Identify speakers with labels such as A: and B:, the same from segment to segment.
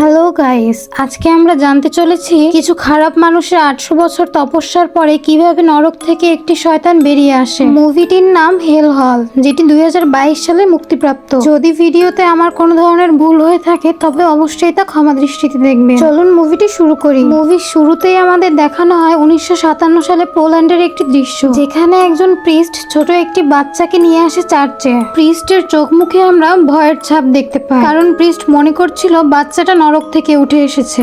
A: Hello guys আজকে আমরা জানতে চলেছি কিছু খারাপ মানুষের আটশো বছর তপস্যার পরে কীভাবে নরক থেকে একটি শয়তান বেরিয়ে আসে। মুভিটির নাম হেল হল যেটি দুই হাজার বাইশ সালে মুক্তিপ্রাপ্ত। যদি ভিডিওতে আমার কোনো ধরনের ভুল হয়ে থাকে, তবে অবশ্যই তা ক্ষমা দৃষ্টিতে দেখবে চলুন মুভিটি শুরু করি। মুভির শুরুতেই আমাদের দেখানো হয় উনিশশো সাতান্ন সালে পোল্যান্ডের একটি দৃশ্য, যেখানে একজন প্রিস্ট ছোট একটি বাচ্চাকে নিয়ে আসে চার্চে। প্রিস্টের চোখ মুখে আমরা ভয়ের ছাপ দেখতে পাই। কারণ প্রিস্ট মনে করছিল বাচ্চাটা নরক থেকে উঠে এসেছে।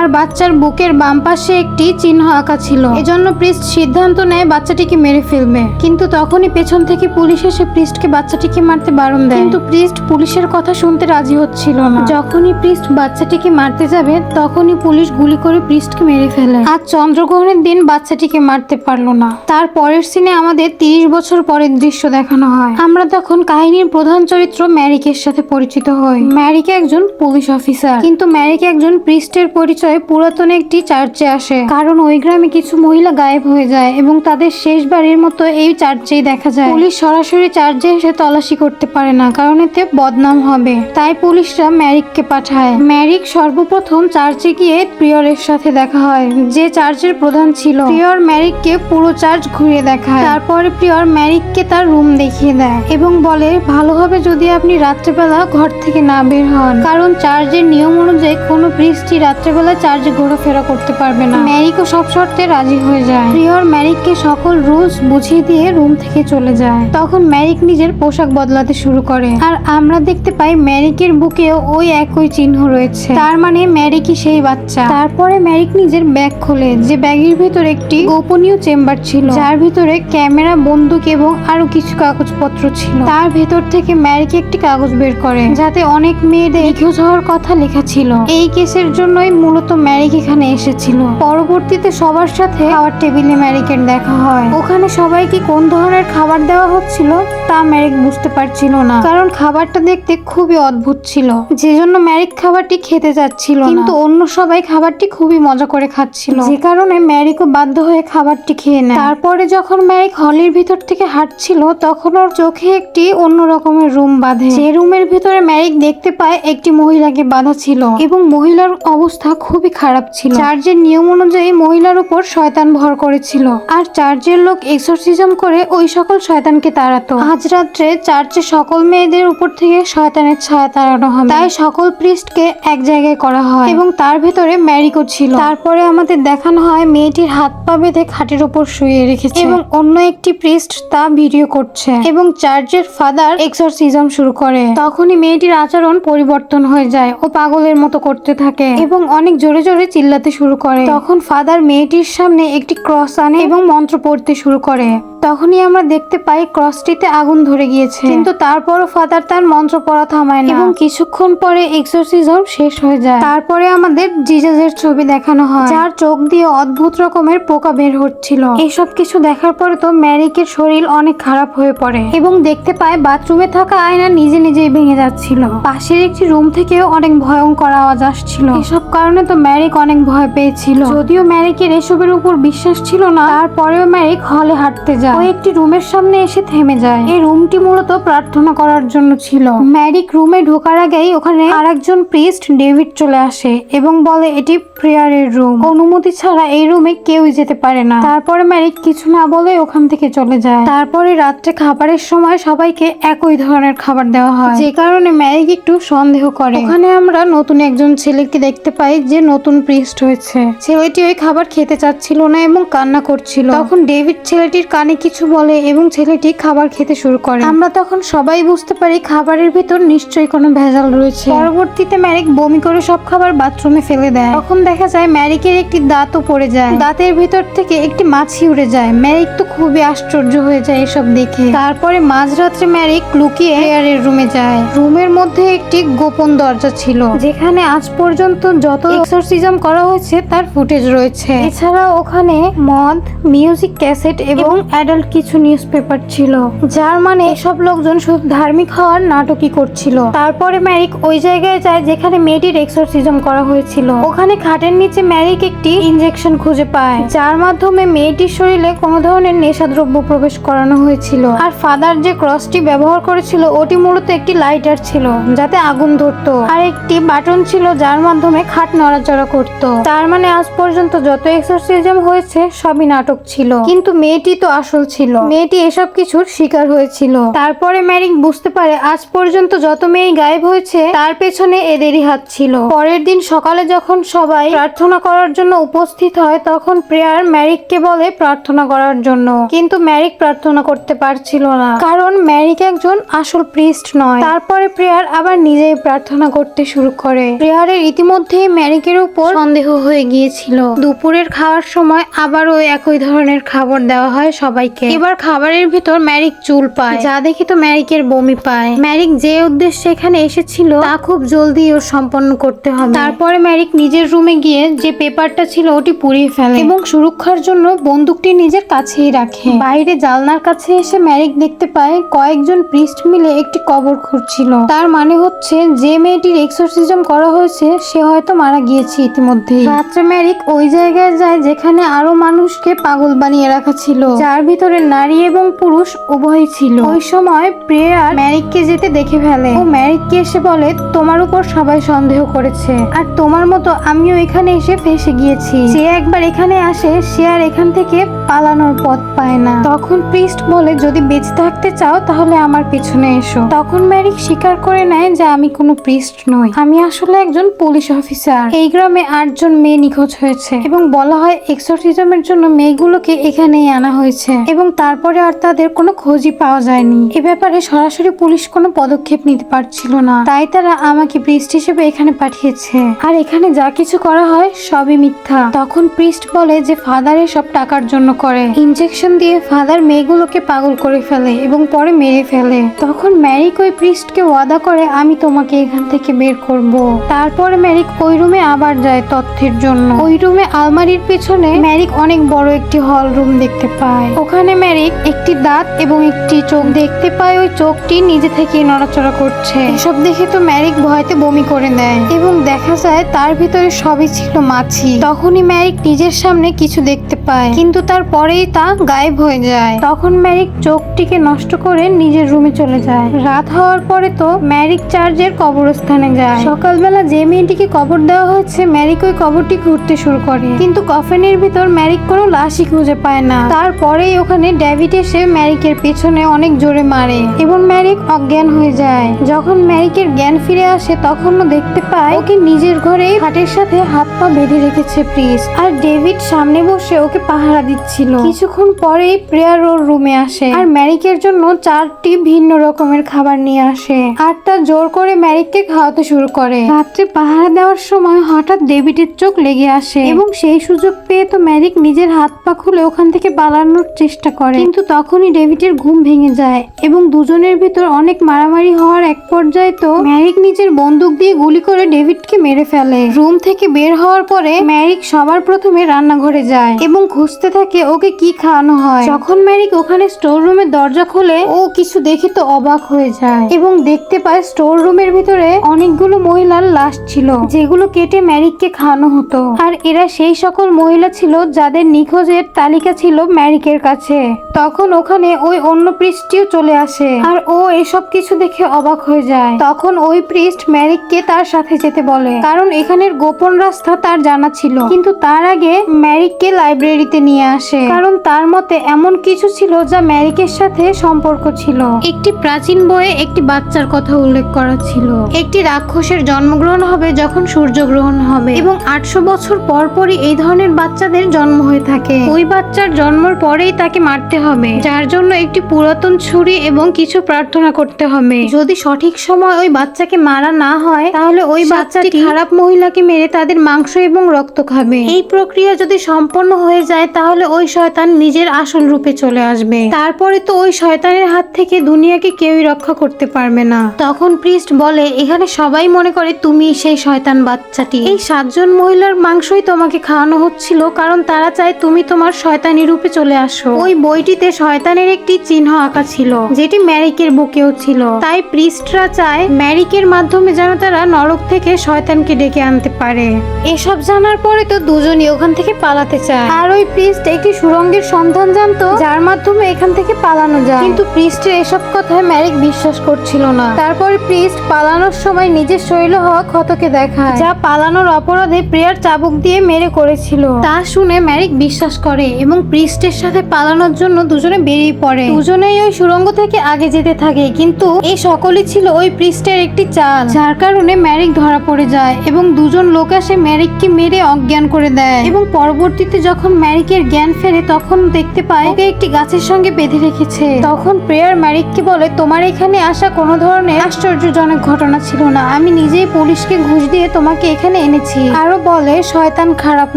A: আর বাচ্চার বুকের বাম পাশে একটি চিহ্ন আঁকা ছিল। এজন্য প্রিস্ট সিদ্ধান্ত নেয় বাচ্চাটিকে মেরে ফেলবে। কিন্তু তখনই পেছন থেকে পুলিশ এসে প্রিস্টকে বাচ্চাটিকে মারতে বারণ দেয়। কিন্তু প্রিস্ট পুলিশের কথা শুনতে রাজি হচ্ছিল না। যখনই প্রিস্ট বাচ্চাটিকে মারতে যাবে, তখনই পুলিশ গুলি করে প্রিস্টকে মেরে ফেলে। আর চন্দ্রগ্রহণের দিন বাচ্চাটিকে মারতে পারল না। তার পরের সিনে আমাদের তিরিশ বছর পরের দৃশ্য দেখানো হয়। আমরা তখন কাহিনীর প্রধান চরিত্র ম্যারিকের সাথে পরিচিত হই। ম্যারিক একজন পুলিশ অফিসার। কিন্তু ম্যারিকে একজন প্রিস্টের পরিচয় পুরাতন একটি চার্চে আসে। কারণ ওই গ্রামে কিছু মহিলা গায়েব হয়ে যায় এবং তাদের শেষবারের মতো এই চার্চেই দেখা যায়। পুলিশ সরাসরি চার্চে এসে তল্লাশি করতে পারে না, কারণ এতে বদনাম হবে। তাই পুলিশরা ম্যারিককে পাঠায়। ম্যারিক সর্বপ্রথম চার্চে গিয়ে প্রিয়রের সাথে দেখা হয়, যে চার্চের প্রধান ছিল। প্রিয়র ম্যারিককে পুরো চার্চ ঘুরিয়ে দেখায়। তারপরে প্রিয়র ম্যারিককে তার রুম দেখিয়ে দেয় এবং বলে ভালো হবে যদি আপনি রাত্রেবেলা ঘর থেকে না বের হন, কারণ চার্চের নিয়ম অনুযায়ী কোনো প্রিস্টই রাত্রেবেলা চার্চে ঘোরাফেরা করতে পারবে না। ম্যারিকও সব শর্তে রাজি হয়ে যায়। প্রিয়র ম্যারিককে সকল রুলস বুঝিয়ে দিয়ে রুম থেকে চলে যায়। তখন ম্যারিক নিজের পোশাক বদলাতে শুরু করে। আর আমরা দেখতে পাই ম্যারিকের বুকেও ওই একই চিহ্ন রয়েছে। তার মানে ম্যারিকই সেই বাচ্চা। তারপরে ম্যারিক নিজের ব্যাগ খোলে, যে ব্যাগের ভিতর একটি গোপনীয় চেম্বার ছিল। যার ভিতরে ক্যামেরা, বন্দুক এবং আরও কিছু কাগজপত্র ছিল। তার ভেতর থেকে ম্যারিক একটি কাগজ বের করে, যাতে অনেক মেয়েদের নিখোঁজ হওয়ার কথা লেখা ছিল। এই কেসের জন্যই মূলত ম্যারিক এখানে এসেছিল। পরবর্তীতে সবার সাথে খাওয়ার টেবিলে ম্যারিকের দেখা হয়। ওখানে সবাইকে কোন ধরনের খাবার দেওয়া হচ্ছিল তা ম্যারিক বুঝতে পারছিল না। কারণ খাবারটা দেখতে খুবই অদ্ভুত ছিল। যে জন্য ম্যারিক খাবারটি খেতে যাচ্ছিল কিন্তু অন্য সবাই খাবারটি খুবই মজা করে খাচ্ছিল। যে কারণে ম্যারিকও বাধ্য হয়ে খাবারটি খেয়ে নেয়। তারপরে যখন ম্যারিক হলের ভিতর থেকে হাঁটছিল, তখন ওর চোখে একটি অন্য রকমের রুম বাঁধে। যে রুমের ভিতরে ম্যারিক দেখতে পায়, একটি মহিলাকে বাঁধা ছিল। এবং মহিলার অবস্থা খুবই খারাপ ছিল। চার্চের নিয়ম অনুযায়ী মহিলার উপর শয়তান ভর করেছিল। আর চার্চের লোক এক্সোরসিজম করে ওই সকল শয়তানকে তাড়াতো। আজ রাত্রে চার্চে সকল মেয়েদের উপর থেকে শয়তানের ছায়া তাড়ানো হবে। তাই সকল প্রিস্টকে এক জায়গায় করা হয় এবং তার ভেতরে ম্যারিকও ছিল। তারপরে আমাদের দেখানো হয় মেয়েটির হাত পা বেঁধে খাটের উপর শুয়ে রেখেছে। এবং অন্য একটি প্রিস্ট তা ভিডিও করছে। এবং চার্চের ফাদার এক্সোরসিজম শুরু করে। তখনই মেয়েটির আচরণ পরিবর্তন হয়ে যায় ও পাগলের মতো করতে থাকে। এবং অনেক জোরে জোরে চিল্লাতে শুরু করে। তখন ফাদার মেয়েটির সামনে একটি ক্রস আনে এবং মন্ত্র পড়তে শুরু করে। তখনই আমরা দেখতে পাই ক্রসটিতে আগুন ধরে গিয়েছে। কিন্তু তারপরও ফাদার তার মন্ত্র পড়া থামায় না। এবং কিছুক্ষণ পরে এক্সোরসিজম শেষ হয়ে যায়। তারপরে আমাদের জিজাজের ছবি দেখানো হয়। যার চোখ দিয়ে অদ্ভুত রকমের পোকা বের হচ্ছিল। এসব কিছু দেখার পরে তো ম্যারিকের শরীর অনেক খারাপ হয়ে পড়ে। এবং দেখতে পায় বাথরুমে থাকা আয়না নিজে নিজেই ভেঙে যাচ্ছিল। পাশের একটি রুম থেকেও অনেক ভয়ঙ্কর আওয়াজ আসছিল। এসব কারণে তো ম্যারিক অনেক ভয় পেয়েছিল। যদিও ম্যারিকের এসবের উপর বিশ্বাস ছিল না, তারপরেও ম্যারিক হলে হাঁটতে যায়। ও একটি রুমের সামনে এসে থেমে যায়। এই রুমটি মূলত প্রার্থনা করার জন্য ছিল। ম্যারিক রুমে ঢোকার আগেই ওখানে আরেকজন প্রিস্ট ডেভিড চলে আসে এবং বলে, এটি প্রেয়ারের রুম। অনুমতি ছাড়া এই রুমে কেউই যেতে পারে না। তারপরে ম্যারিক কিছু না বলে ওখান থেকে চলে যায়। তারপরে রাত্রে খাবারের সময় সবাইকে একই ধরনের খাবার দেওয়া হয়। যে কারণে ম্যারিক একটু সন্দেহ করে। ওখানে আমরা নতুন একজন ছেলেকে দেখতে পাই, যে নতুন প্রিস্ট হয়েছে। ছেলেটি ওই খাবার খেতে চাচ্ছিল না এবং কান্না করছিল। তখন ডেভিড ছেলেটির কানে কিছু বলে এবং ছেলেটি খাবার খেতে শুরু করে। আমরা তখন সবাই বুঝতে পারি খাবারের ভিতর নিশ্চয়ই কোনো ভেজাল রয়েছে। পরবর্তীতে ম্যারিক বমি করে সব খাবার বাথরুমে ফেলে দেয়। তখন দেখা যায় ম্যারিকের একটি দাঁতও পড়ে যায়। দাঁতের ভিতর থেকে একটি মাছি উড়ে যায়। ম্যারিক তো খুবই আশ্চর্য হয়ে যায় এসব দেখে। তারপরে মাঝরাত্রে ম্যারিক লুকিয়ে এয়ারের রুমে যায়। রুমের মধ্যে একটি গোপন দরজা ছিল। যেখানে আজ পর্যন্ত যত এক্সোরসিজম করা হয়েছে, তার ফুটেজ রয়েছে। এছাড়া ওখানে মদ, মিউজিক ক্যাসেট এবং অ্যাডাল্ট কিছু নিউজ পেপার ছিল, যার মানে এসব লোকজন শুধু ধার্মিক হওয়ার নাটকই করছিল। তারপরে ম্যারিক ওই জায়গায় যায় যেখানে মেয়েটির এক্সোরসিজম করা হয়েছিল। ওখানে খাটের নিচে ম্যারিক একটি ইনজেকশন খুঁজে পায়, যার মাধ্যমে মেয়েটির শরীরে কোনো ধরনের নেশাদ্রব্য প্রবেশ করানো হয়েছিল। আর ফাদার যে ক্রসটি ব্যবহার করেছিল, ওটি মূলত একটি লাইটার ছিল, যাতে আগুন ধরতো। আর একটি বাটন ছিল, যার মাধ্যমে খাট নড়াচড়া করত। তার মানে আজ পর্যন্ত যত এক্সোরসিজম হয়েছে, সবই নাটক ছিল। কিন্তু মেয়েটি তো আসল ছিল। মেয়েটি এসব কিছুর শিকার হয়েছিল। তারপরে ম্যারিক বুঝতে পারে আজ পর্যন্ত যত মেয়ে গায়েব হয়েছে, তার পেছনে এদেরই হাত ছিল। পরের দিন সকালে যখন সবাই প্রার্থনা করার জন্য উপস্থিত হয়, তখন প্রেয়ার ম্যারিককে বলে প্রার্থনা করার জন্য। কিন্তু ম্যারিক প্রার্থনা করতে পারছিল না। কারণ ম্যারিক একজন আসল প্রিস্ট নয়। তারপরে প্রেয়ার আবার নিজেই প্রার্থনা করতে শুরু করে। প্রেয়ারের ইতিমধ্যেই ম্যারিকের উপর সন্দেহ হয়ে গিয়েছিল। দুপুরের খাওয়ার সময় আবারও একই ধরনের খাবার দেওয়া হয় সবাইকে। এবার খাবারের ভিতর ম্যারিক চুল পায়। যা দেখে তো ম্যারিকের বমি পায়। ম্যারিক যে উদ্দেশ্যে এখানে এসেছিল, তা খুব জলদি ও সম্পন্ন করতে হবে। তারপরে ম্যারিক নিজের রুমে গিয়ে যে পেপারটা ছিল, ওটি পুড়িয়ে ফেলে এবং সুরক্ষার জন্য বন্দুকটি নিজের কাছেই রাখে। বাইরে জালনার কাছে এসে ম্যারিক দেখতে পায়, কয়েকজন প্রিস্ট মিলে একটি কবর খুঁড়ছিল। তার মানে হচ্ছে, যে মেয়েটির এক্সোরসিজম করা হয়েছে, সে হয়তো মারা গিয়েছে ইতিমধ্যে রাত্রে ম্যারিক ওই জায়গায় যায় যেখানে আরও মানুষকে পাগল বানিয়ে রাখা ছিল। যার ভিতরে নারী এবং পুরুষ উভয়ই ছিল। ওই সময় প্রেয়ার ম্যারিককে যেতে দেখে ফেলে। ও ম্যারিককে এসে বলে, তোমার উপর সবাই সন্দেহ করেছে। আর তোমার মতো আমিও এখানে এসে ফেসে গিয়েছি। যে একবার এখানে আসে, সে আর এখান থেকে পালানোর পথ পায় না। তখন প্রিস্ট বলে, যদি বেঁচে থাকতে চাও, তাহলে আমার পিছনে এসো। তখন ম্যারিক স্বীকার করে নেয় যে, আমি কোনো প্রিস্ট নই। আমি আসলে একজন পুলিশ অফিসার। এই গ্রামে আটজন মেয়ে নিখোঁজ হয়েছে এবং বলা হয় এক্সোরসিজমের জন্য মেয়েগুলোকে এখানেই আনা হয়েছে এবং তারপরে আর তাদের কোনো খোঁজই পাওয়া যায়নি। এ ব্যাপারে সরাসরি পুলিশ কোনো পদক্ষেপ নিতে পারছিল না। তাই তারা আমাকে প্রিস্ট হিসেবে এখানে পাঠিয়েছে। আর এখানে যা কিছু করা হয় সবই মিথ্যা। তখন প্রিস্ট বলে যে ফাদার সব টাকার জন্য করে। ইনজেকশন দিয়ে ফাদার মেয়েগুলোকে পাগল করে ফেলে এবং পরে মেরে ফেলে। তখন ম্যারিক ওই প্রিস্টকে ওয়াদা করে, আমি তোমাকে এখান থেকে বের করব। তারপরে ম্যারিক ওই রুমে আবার যায় তথ্যের জন্য। ওই রুমে আলমারির পেছনে ম্যারিক অনেক বড় একটি হল রুম দেখতে পায়। ওখানে ম্যারিক একটি দাঁত এবং একটি চোখ দেখতে পায়। ওই চোখটি নিজে থেকে নড়াচড়া করছে। এসব দেখে তো ম্যারিক ভয়তে বমি করে দেয় এবং দেখা যায় তার ভিতরে সবই ছিল মাছি। তখনই ম্যারিক নিজের সামনে কিছু দেখতে পায়, কিন্তু তারপরেই তা গায়েব হয়ে যায়। তখন ম্যারিক চোখটিকে নষ্ট করে নিজের রুমে চলে যায়। রাত হওয়ার পরে তো ম্যারিক চার্জের কবরস্থানে যায়। সকালবেলা যে মেয়েটিকে কবর দেওয়া হচ্ছে ম্যারিক ওই কবরটি ঘুরতে শুরু করে। কিন্তু কফেনের ভিতর ম্যারিক কোনো লাশই খুঁজে পায় না। তারপরেই ওখানে ডেভিড এসে ম্যারিকের পেছনে অনেক জোরে মারে এবং ম্যারিক অজ্ঞান হয়ে যায়। যখন ম্যারিকের জ্ঞান ফিরে আসে, তখনও দেখতে পায় ওকে নিজের ঘরেই হাটের সাথে হাত পা বেঁধে রেখেছে প্রিস আর ডেভিড সামনে বসে ওকে পাহারা দিচ্ছিল। কিছুক্ষণ পরেই প্রেয়ার ওর রুমে আসে আর ম্যারিকের জন্য চারটি ভিন্ন রকমের খাবার নিয়ে আসে। আর তা জোর করে ম্যারিককে খাওয়াতে শুরু করে। রাত্রে পাহারা দেওয়ার সময় হঠাৎ ডেভিডের চোখ লেগে আসে এবং সেই সুযোগ পেয়ে তো ম্যারিক নিজের হাত পা খুলে ওখান থেকে পালানোর চেষ্টা করে। কিন্তু তখনই ডেভিডের ঘুম ভেঙে যায় এবং দুজনের ভিতর অনেক মারামারি হওয়ার এক পর্যায়ে তো ম্যারিক নিজের বন্দুক দিয়ে গুলি করে ডেভিডকে মেরে ফেলে। রুম থেকে বের হওয়ার পরে ম্যারিক সবার প্রথমে রান্নাঘরে যায় এবং খুঁজতে থাকে ওকে কি খাওয়ানো হয়। যখন ম্যারিক ওখানে স্টোর রুমের দরজা খোলে, ও কিছু দেখে তো অবাক হয়ে যায় এবং দেখতে পায় স্টোর রুমের ভিতরে অনেকগুলো মহিলার লাশ ছিল, যেগুলো কেটে ম্যারিককে খাওয়ানো হতো। আর এরা সেই সকল মহিলা ছিল যাদের নিখোঁজের তালিকা ছিল ম্যারিকের কাছে। তখন ওখানে ওই অন্য পৃষ্ঠটিও চলে আসে। আর ও এসব কিছু দেখে অবাক হয়ে যায়। তখন ওই প্রিস্ট ম্যারিককে তার সাথে যেতে বলে। কারণ এখানের গোপন রাস্তা তার জানা ছিল। কিন্তু তার আগে ম্যারিককে লাইব্রেরিতে নিয়ে আসে। কারণ তার মতে এমন কিছু ছিল যা ম্যারিকের সাথে সম্পর্ক ছিল। একটি প্রাচীন বইয়ে একটি বাচ্চার কথা উল্লেখ করা ছিল। একটি রাক্ষসের জন্মগ্রহণ হবে যখন সূর্যগ্রহণ হবে। এবং আটশো বছর পর পরই এই ধরনের বাচ্চাদের জন্ম হয়ে থাকে। ওই বাচ্চার জন্মের পরেই তাকে মারতে হবে যার জন্য একটি পুরাতন ছুরি এবং কিছু প্রার্থনা করতে হবে। যদি সঠিক সময় ওই বাচ্চাকে মারা না হয় তাহলে ওই বাচ্চাটি খারাপ মহিলাকে মেরে তাদের মাংস এবং রক্ত খাবে। এই প্রক্রিয়া যদি সম্পন্ন হয়ে যায় তাহলে ওই শয়তান নিজের আসল রূপে চলে আসবে। তারপরে তো ওই শয়তানের হাত থেকে দুনিয়াকে কেউই রক্ষা করতে পারবে না। তখন প্রিস্ট বলে এখানে সবাই মনে করে তুমি সেই শয়তান বাচ্চাটি। এই সাতজন মহিলার মাংসই তোমাকে খাওয়ানো হচ্ছিল কারণ তারা চায় তুমি তোমার শয়তানি রূপে চলে আসো। ওই বইটিতে শয়তানের একটি চিহ্ন আঁকা ছিল যেটি ম্যারিকের বুকেও ছিল। তাই প্রিস্টরা চায় ম্যারিকের মাধ্যমে যেন তারা নরক থেকে শয়তানকে ডেকে আনতে পারে। এসব জানার পরে তো দুজনই ওখান থেকে পালাতে চায়। আর ওই প্রিস্ট একটি সুরঙ্গের সন্ধান জানতো যার মাধ্যমে এখান থেকে পালানো যায়। কিন্তু প্রিস্টের এসব কথায় ম্যারিক বিশ্বাস করছিল না। তারপর প্রিস্ট পালানোর সময় নিজের শরীরে হওয়া ক্ষতকে দেখায়। যা পালানোর অপরাধে প্রেয়ার চাবুক দিয়ে মেরে করেছিল। তা শুনে ম্যারিক বিশ্বাস করে এবং প্রিস্টের সাথে পালানোর জন্য দুজনে বেরিয়ে পড়ে। দুজনেই ওই সুরঙ্গ থেকে আগে যেতে থাকে, কিন্তু এই সকলই ছিল ওই প্রিস্টের একটি চাল। যার কারণে ম্যারিক ধরা পড়ে যায় এবং দুজন লোক আসে ম্যারিককে মেরে অজ্ঞান করে দেয়। এবং পরবর্তীতে যখন ম্যারিকের জ্ঞান ফেরে তখন দেখতে পায়, ওকে একটি গাছের সঙ্গে বেঁধে রেখেছে। তখন প্রেয়ার ম্যারিককে বলে, তোমার এখানে আসা কোনো ধরনের আশ্চর্যজনক ঘটনা ছিল না। আমি নিজেই পুলিশকে ঘুষ দিয়ে তোমাকে এখানে এনেছি। আরও বলে, শয়তান খারাপ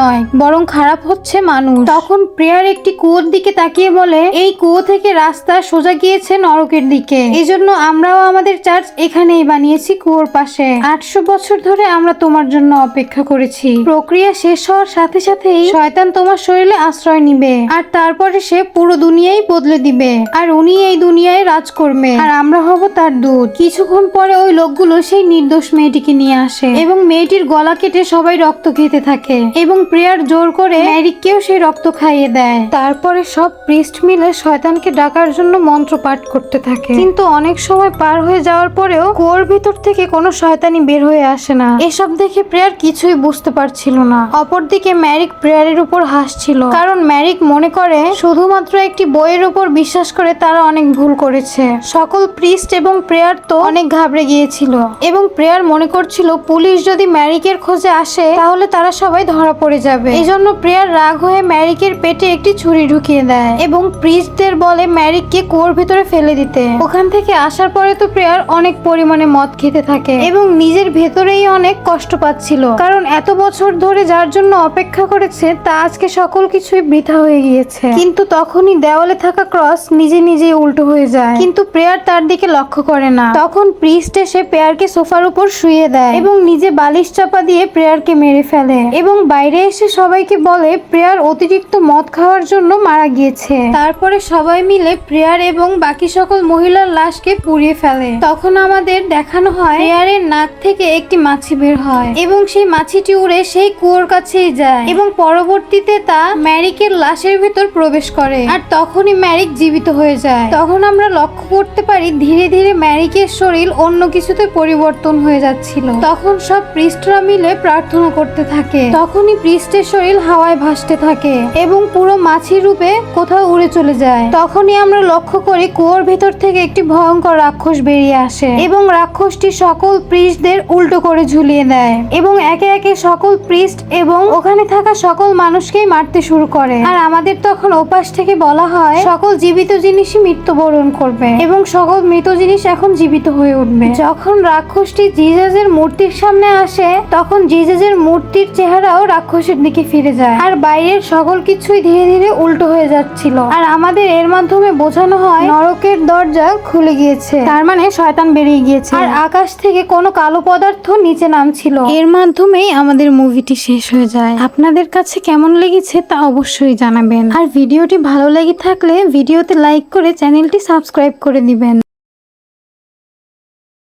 A: নয়, বরং খারাপ হচ্ছে মানুষ। তখন প্রেয়ার একটি কুয়োর দিকে তাকিয়ে বলে, এই কুয়ো থেকে রাস্তা সোজা গিয়েছে নরকের দিকে। এজন্য আমরাও আমাদের চার্চ এখানেই বানিয়েছি কুয়োর পাশে। আটশো বছর ধরে আমরা তোমার জন্য অপেক্ষা করেছি। প্রক্রিয়া শেষ হওয়ার সাথে সাথেই শয়তান তোমার শরীরে আশ্রয় নিবে, আর তারপরে সে পুরো দুনিয়াই বদলে দিবে, আর উনি এই দুনিয়ায় রাজ করবে আর আমরা হব তার দূত। কিছুক্ষণ পরে ওই লোকগুলো সেই নির্দোষ মেয়েটিকে নিয়ে আসে, এবং মেয়েটির গলা কেটে সবাই রক্ত খেতে থাকে এবং প্রেয়ার জোর করে ম্যারিককেও সেই রক্ত খাইয়ে দেয়। তারপরে সব প্রিস্ট মিলে শয়তানকে ডাকার জন্য মন্ত্র পাঠ করতে থাকে। কিন্তু অনেক সময় পার হয়ে যাওয়ার পরেও কুয়োর ভিতর থেকে কোনো শয়তানি বের হয়ে আসে না। এসব দেখে প্রেয়ার কিছুই বুঝতে পারছিল না। অপরদিকে ম্যারিক প্রেয়ারের উপর হাসছিল। কারণ ম্যারিক মনে করে, শুধুমাত্র একটি বইয়ের উপর বিশ্বাস করে তারা অনেক ভুল করেছে। সকল প্রিস্ট এবং প্রেয়ার তো অনেক ঘাবড়ে গিয়েছিল। এবং প্রেয়ার মনে করছিল, পুলিশ যদি ম্যারিকের খোঁজে আসে, তাহলে তারা সবাই ধরা পড়ে যাবে। এই জন্য প্রেয়ার রাগ হয়ে ম্যারিকের পেটে একটি ছুরি ঢুকিয়ে দেয় এবং প্রিস্টদের বলে ম্যারিককে কুয়োর ভিতরে ফেলে দিতে। ওখান থেকে আসার পরে তো প্রেয়ার অনেক পরিমাণে মদ খেতে থাকে এবং নিজের ভেতরেই অনেক কষ্ট পাচ্ছিল। কারণ এত বছর ধরে যার জন্য অপেক্ষা করেছে, তা আজকে সকল কিছুই বৃথা হয়ে গিয়েছে। কিন্তু তখনই দেওয়ালে থাকা ক্রস নিজে নিজেই উল্টো হয়ে যায়। কিন্তু প্রেয়ার তার দিকে লক্ষ্য করে না। তখন প্রিস্ট এসে প্রেয়ারকে সোফার উপর শুয়ে দেয় এবং নিজে বালিশ চাপা দিয়ে প্রেয়ারকে মেরে ফেলে এবং বাইরে এসে সবাইকে বলে প্রেয়ার অতিরিক্ত মদ খাওয়ার জন্য মারা গিয়েছে। তারপরে সবাই মিলে প্রেয়ার এবং বাকি সকল মহিলার লাশকে পুড়িয়ে ফেলে। তখন আমাদের দেখানো হয়, প্রেয়ারের নাক থেকে একটি মাছি বের হয় এবং সেই মাছিটি উড়ে সেই কুয়োর কাছেই যায় এবং পরবর্তীতে তা ম্যারিকের লাশের ভেতর প্রবেশ করে। আর তখনই ম্যারিক জীবিত হয়ে যায়। তখন আমরা লক্ষ্য করতে পারি, ধীরে ধীরে ম্যারিকের শরীর অন্য কিছুতে পরিবর্তন হয়ে যাচ্ছিল। তখন সব পৃষ্ঠরা মিলে প্রার্থনা করতে থাকে। তখনই পৃষ্ঠের শরীর হাওয়ায় ভাসতে থাকে এবং পুরো মাছি রূপে কোথাও উড়ে চলে যায়। তখনই আমরা লক্ষ্য করি কুয়োর ভেতর থেকে একটি ভয়ঙ্কর রাক্ষস বেরিয়ে আসে এবং রাক্ষসটি সকল পৃষ্ঠদের উল্টো করে ঝুলিয়ে দেয় এবং একে একে সকল পৃষ্ঠ এবং ওখানে থাকা সকল মানুষকেই মারতে শুরু করে। আর আমাদের তখন ওপাশ থেকে বলা হয়, সকল জীবিত জিনিসই মৃত্যুবরণ করবে এবং সকল মৃত জিনিস এখন জীবিত হয়ে উঠবে। যখন রাক্ষসটি জিজাজের মূর্তির সামনে আসে তখন জিজাজের মূর্তির চেহারাও রাক্ষসের দিকে ফিরে যায়। আর বাইরের সকল কিছুই ধীরে ধীরে উল্টো হয়ে যাচ্ছিল। আর আমাদের এর মাধ্যমে বোঝানো হয়, নরকের দরজা খুলে গিয়েছে। তার মানে শয়তান বেরিয়ে গিয়েছে। আর আকাশ থেকে কোনো কালো পদার্থ নিচে নামছিল। এর মাধ্যমেই আমাদের মুভিটি শেষ হয়ে যায়। আপনাদের কাছে কেমন লেগেছে তা অবশ্যই জানাবেন। আর ভিডিওটি ভালো লেগে থাকলে ভিডিওতে লাইক করে চ্যানেলটি সাবস্ক্রাইব করে দিবেন।